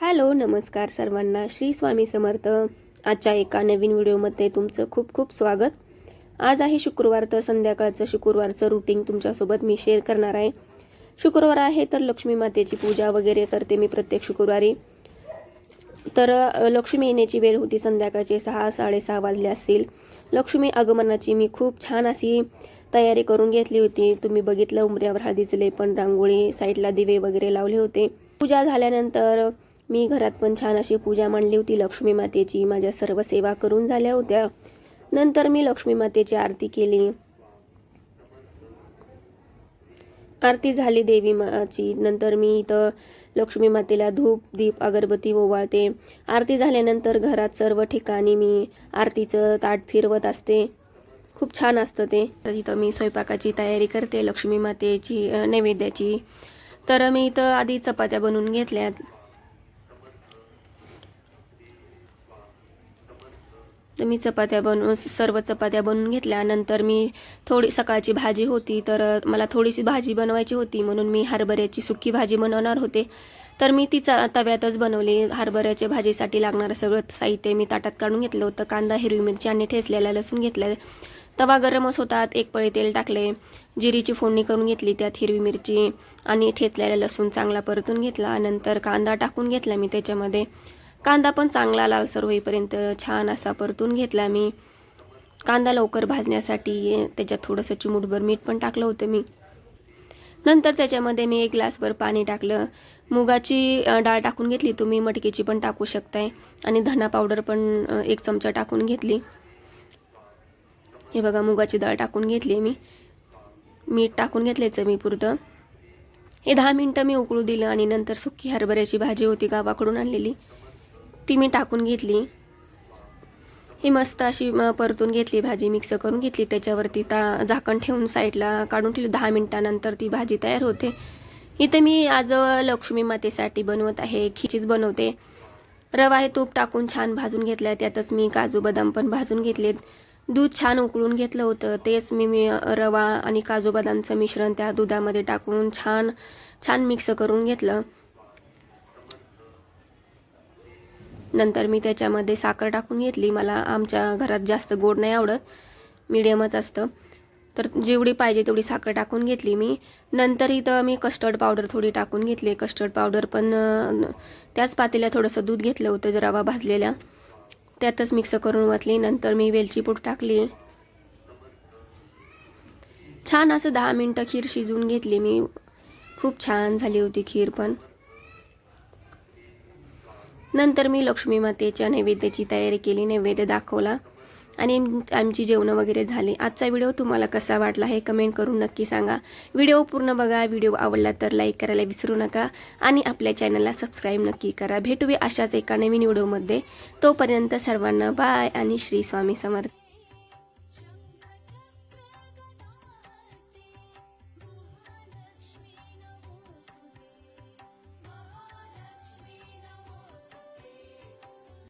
Hello नमस्कार सर्वांना. श्री स्वामी समर्थ. आजच्या एका नवीन व्हिडिओमध्ये तुमचं खूप खूप स्वागत. आज आहे शुक्रवार तर संध्याकाळचं शुक्रवारचं रुटीन तुमच्यासोबत मी शेअर करणार आहे. शुक्रवार आहे तर लक्ष्मी मातेची पूजा वगैरे करते मी प्रत्येक शुक्रवारी. तर लक्ष्मी येण्याची वेळ होती संध्याकाळचे सहा साडेसहा वाजले असतील. लक्ष्मी आगमनाची मी खूप छान अशी तयारी करून घेतली होती. तुम्ही बघितलं उमऱ्यावर हळदीचे पण रांगोळी साईडला दिवे वगैरे लावले होते. पूजा झाल्यानंतर मी घरात पण छान अशी पूजा मांडली होती लक्ष्मी मातेची. माझ्या सर्व सेवा करून झाल्या होत्या. नंतर मी लक्ष्मी मातेची आरती केली. आरती झाली देवी माची. नंतर मी इथं लक्ष्मी मातेला धूप दीप अगरबत्ती ओवाळते. आरती झाल्यानंतर घरात सर्व ठिकाणी मी आरतीचं ताट फिरवत असते. खूप छान असतं ते. तर इथं मी स्वयंपाकाची तयारी करते लक्ष्मी मातेची नैवेद्याची. तर मी इथं आधी चपात्या बनवून घेतल्यात. तर मी चपात्या बनवून सर्व चपात्या बनवून घेतल्या. नंतर मी थोडी सकाळची भाजी होती तर मला थोडीशी भाजी बनवायची होती. म्हणून मी हरभऱ्याची सुकी भाजी बनवणार होते. तर मी ती तव्यातच बनवली. हरभऱ्याच्या भाजीसाठी लागणारं सगळं साहित्य मी ताटात काढून घेतलं होतं. कांदा हिरवी मिरची आणि ठेचलेला लसूण घेतलं. तवा गरमच होतात एक पळी तेल टाकले. जिरीची फोडणी करून घेतली. त्यात हिरवी मिरची आणि ठेचलेला लसूण चांगला परतून घेतला. नंतर कांदा टाकून घेतला मी त्याच्यामध्ये. कांदा पण चांगला लालसर होईपर्यंत छान असा परतून घेतला मी. कांदा लवकर भाजण्यासाठी त्याच्यात थोडंसं चिमूटभर मीठ पण टाकलं होतं मी. नंतर त्याच्यामध्ये मी एक ग्लासभर पाणी टाकलं. मुगाची डाळ टाकून घेतली तुम्ही मटकीची पण टाकू शकताय. आणि धना पावडर पण एक चमचा टाकून घेतली. हे बघा मुगाची डाळ टाकून घेतली मी. मीठ टाकून घेतल्याचं मी पुरतं हे दहा मिनटं मी उकळू दिलं आणि नंतर सुकी हरभऱ्याची भाजी होती गावाकडून आणलेली. ती मी टाकून घेतली. ही मस्त अशी परतून घेतली भाजी मिक्स करून घेतली. त्याच्यावरती ता झाकण ठेवून साईडला काढून ठेवली. दहा मिनटानंतर ती भाजी तयार होते. इथे मी आज लक्ष्मी मातेसाठी बनवत आहे. खिचीच बनवते. रवा हे तूप टाकून छान भाजून घेतलं त्यातच मी काजू बदाम पण भाजून घेतलेत. दूध छान उकळून घेतलं होतं. तेच मी मी रवा आणि काजू बदामचं मिश्रण त्या दुधामध्ये टाकून छान छान मिक्स करून घेतलं. नंतर मी त्याच्यामध्ये साखर टाकून घेतली. मला आमच्या घरात जास्त गोड नाही आवडत. मिडियमच असतं. तर जेवढी पाहिजे तेवढी साखर टाकून घेतली मी. नंतर इथं मी कस्टर्ड पावडर थोडी टाकून घेतली. कस्टर्ड पावडर पण त्याच पातेल्या थोडंसं दूध घेतलं होतं जर रवा भाजलेला त्यातच मिक्स करून वाचली नंतर मी वेलची पूड टाकली. छान असं दहा मिनटं खीर शिजवून घेतली मी. खूप छान झाली होती खीर पण. नंतर मी लक्ष्मी मातेच्या नैवेद्याची तयारी केली नैवेद्य दाखवला. आणि आमची जेवणं वगैरे झाली. आजचा व्हिडिओ तुम्हाला कसा वाटला हे कमेंट करून नक्की सांगा. व्हिडिओ पूर्ण बघा. व्हिडिओ आवडला तर लाईक करायला विसरू नका. आणि आपल्या चॅनलला सबस्क्राईब नक्की करा. भेटूया अशाच एका नवीन व्हिडिओमध्ये. तोपर्यंत सर्वांना बाय आणि श्री स्वामी समर्थ.